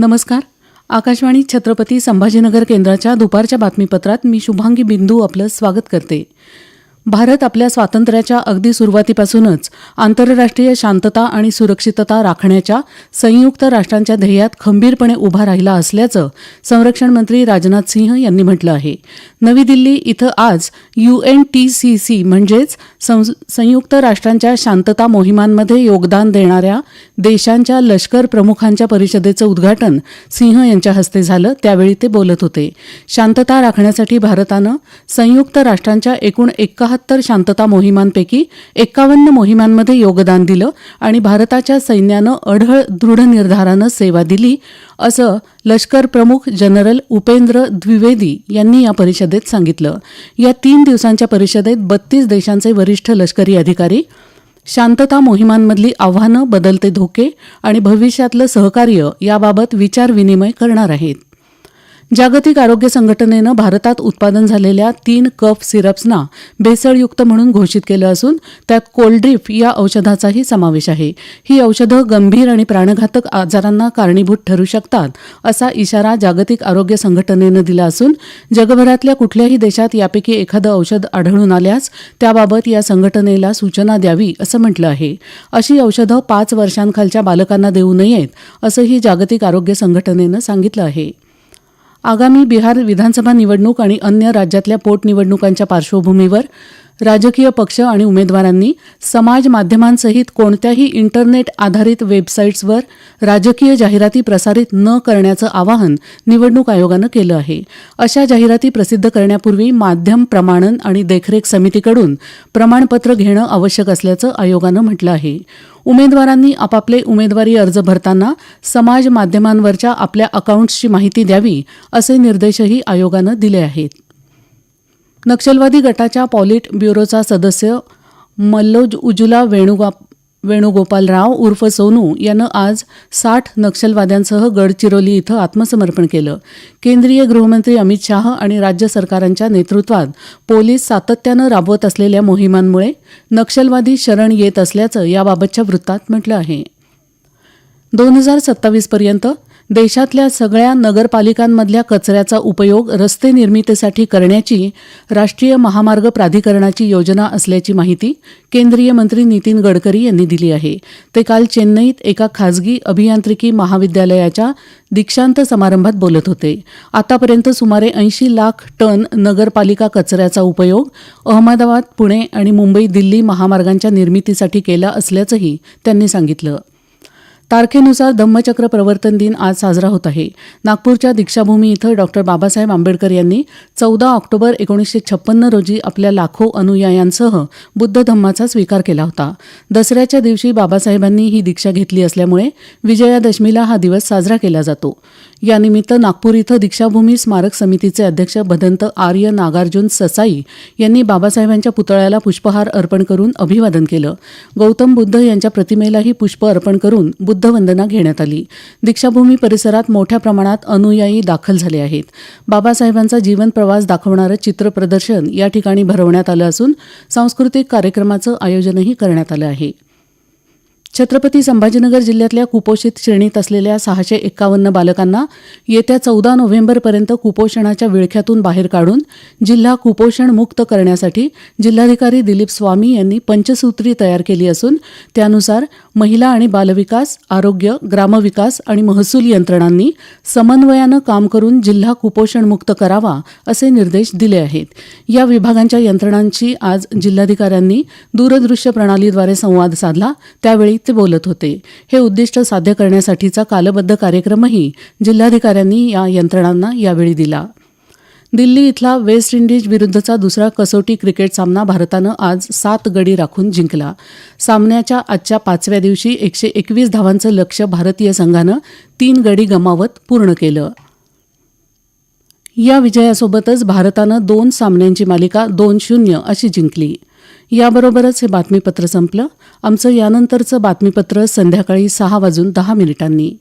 नमस्कार. आकाशवाणी छत्रपती संभाजीनगर केंद्राच्या दुपारच्या बातमीपत्रात मी शुभांगी बिंदू आपलं स्वागत करते. भारत आपल्या स्वातंत्र्याच्या अगदी सुरुवातीपासूनच आंतरराष्ट्रीय शांतता आणि सुरक्षितता राखण्याच्या संयुक्त राष्ट्रांच्या ध्येयात खंबीरपणे उभा राहिला असल्याचं संरक्षण मंत्री राजनाथ सिंह यांनी म्हटलं आहे. नवी दिल्ली इथं आज U N T C C म्हणजेच संयुक्त राष्ट्रांच्या शांतता मोहिमांमध्ये योगदान देणाऱ्या देशांच्या लष्कर प्रमुखांच्या परिषदेचं उद्घाटन सिंह यांच्या हस्ते झालं. त्यावेळी ते बोलत होते. शांतता राखण्यासाठी भारतानं संयुक्त राष्ट्रांच्या एकूण एकाहत्तर शांतता मोहिमांपैकी एकावन्न मोहिमांमध्ये योगदान दिलं आणि भारताच्या सैन्यानं अढळ दृढ निर्धारानं सेवा दिली असं लष्कर प्रमुख जनरल उपेंद्र द्विवेदी यांनी या परिषदेत सांगितलं. या तीन दिवसांच्या परिषदेत बत्तीस देशांचे वरिष्ठ लष्करी अधिकारी शांतता मोहिमांमधली आव्हानं बदलते धोके आणि भविष्यातलं सहकार्य याबाबत विचारविनिमय करणार आहेत. जागतिक आरोग्य संघटनेनं भारतात उत्पादन झालेल्या तीन कफ सिरप्सना भेसळयुक्त म्हणून घोषित केलं असून त्यात कोल्ड्रिफ या औषधाचाही समावेश आहे. ही औषधं गंभीर आणि प्राणघातक आजारांना कारणीभूत ठरू शकतात असा इशारा जागतिक आरोग्य संघटनेनं दिला असून जगभरातल्या कुठल्याही देशात यापैकी एखादं औषध आढळून आल्यास त्याबाबत या संघटनेला सूचना द्यावी असं म्हटलं आहे. अशी औषधं पाच वर्षांखालच्या बालकांना देऊ नयेत असंही जागतिक आरोग्य संघटनेनं सांगितलं आहे. आगामी बिहार विधानसभा निवडणूक आणि अन्य राज्यातल्या पोटनिवडणुकांच्या पार्श्वभूमीवर राजकीय पक्ष आणि उमेदवारांनी समाज माध्यमांसहित कोणत्याही इंटरनेट आधारित वेबसाईट्सवर राजकीय जाहिराती प्रसारित न करण्याचं आवाहन निवडणूक आयोगानं केलं आहे. अशा जाहिराती प्रसिद्ध करण्यापूर्वी माध्यम प्रमाणन आणि देखरेख समितीकडून प्रमाणपत्र घेणं आवश्यक असल्याचं आयोगानं म्हटलं आहे. उमेदवारांनी आपापले उमेदवारी अर्ज भरताना समाज माध्यमांवरच्या आपल्या अकाउंट्सची माहिती द्यावी असे निर्देशही आयोगानं दिले आहेत. नक्षलवादी गटाच्या पॉलिट ब्युरोचा सदस्य मल्लोज उजुला वेणुगा वेणुगोपाल राव उर्फ सोनू यानं आज साठ नक्षलवाद्यांसह गडचिरोली इथं आत्मसमर्पण केलं. केंद्रीय गृहमंत्री अमित शाह आणि राज्य सरकारांच्या नेतृत्वात पोलीस सातत्यानं राबवत असलेल्या मोहिमांमुळे नक्षलवादी शरण येत असल्याचं याबाबतच्या वृत्तात म्हटलं आहे. दोन हजार सत्तावीसपर्यंत देशातल्या सगळ्या नगरपालिकांमधल्या कचऱ्याचा उपयोग रस्ते निर्मितीसाठी करण्याची राष्ट्रीय महामार्ग प्राधिकरणाची योजना असल्याची माहिती केंद्रीय मंत्री नितीन गडकरी यांनी दिली आहे. ते काल चेन्नईत एका खासगी अभियांत्रिकी महाविद्यालयाच्या दीक्षांत समारंभात बोलत होते. आतापर्यंत सुमारे ऐंशी लाख टन नगरपालिका कचऱ्याचा उपयोग अहमदाबाद पुणे आणि मुंबई दिल्ली महामार्गांच्या निर्मितीसाठी केला असल्याचंही त्यांनी सांगितलं. तारखेनुसार धम्मचक्र प्रवर्तन दिन आज साजरा होत आहे. नागपूरच्या दीक्षाभूमी इथं डॉक्टर बाबासाहेब आंबेडकर यांनी चौदा ऑक्टोबर एकोणीसशे छप्पन्न रोजी आपल्या लाखो अनुयायांसह बुद्ध धम्माचा स्वीकार केला होता. दसऱ्याच्या दिवशी बाबासाहेबांनी ही दीक्षा घेतली असल्यामुळे विजयादशमीला हा दिवस साजरा केला जातो. यानिमित्त नागपूर इथं दीक्षाभूमी स्मारक समितीचे अध्यक्ष भदंत आर्य नागार्जुन ससाई यांनी बाबासाहेबांच्या पुतळ्याला पुष्पहार अर्पण करून अभिवादन केलं. गौतम बुद्ध यांच्या प्रतिमेलाही पुष्प अर्पण करून बुद्ध बुद्धवंदना घेण्यात आली. दीक्षाभूमी परिसरात मोठ्या प्रमाणात अनुयायी दाखल झाले आहेत. बाबासाहेबांचा जीवन प्रवास दाखवणारं चित्रप्रदर्शन या ठिकाणी भरवण्यात आलं असून सांस्कृतिक कार्यक्रमाचं आयोजनही करण्यात आलं आहे. छत्रपती संभाजीनगर जिल्ह्यातल्या कुपोषित श्रेणीत असलेल्या सहाशे एक्कावन्न बालकांना येत्या चौदा नोव्हेंबरपर्यंत कुपोषणाच्या विळख्यातून बाहेर काढून जिल्हा कुपोषण मुक्त करण्यासाठी जिल्हाधिकारी दिलीप स्वामी यांनी पंचसूत्री तयार केली असून त्यानुसार महिला आणि बालविकास आरोग्य ग्रामविकास आणि महसूल यंत्रणांनी समन्वयानं काम करून जिल्हा कुपोषणमुक्त करावा असे निर्देश दिले आहेत. या विभागांच्या यंत्रणांशी आज जिल्हाधिकाऱ्यांनी दूरदृश्य प्रणालीद्वारे संवाद साधला. त्यावेळी ते बोलत होते. हे उद्दिष्ट साध्य करण्यासाठीचा कालबद्ध कार्यक्रमही जिल्हाधिकाऱ्यांनी या यंत्रणांना यावेळी दिला. दिल्ली इथला वेस्ट इंडिज विरुद्धचा दुसरा कसोटी क्रिकेट सामना भारतानं आज सात गडी राखून जिंकला. सामन्याच्या आजच्या पाचव्या दिवशी एकशे एकवीस धावांचं लक्ष भारतीय संघानं तीन गडी गमावत पूर्ण केलं. या विजयासोबतच भारतानं दोन सामन्यांची मालिका दोन शून्य अशी जिंकली. याबरोबरच हे बातमीपत्र संपलं. आमचं यानंतरचं बातमीपत्र संध्याकाळी सहा वाजून दहा मिनिटांनी.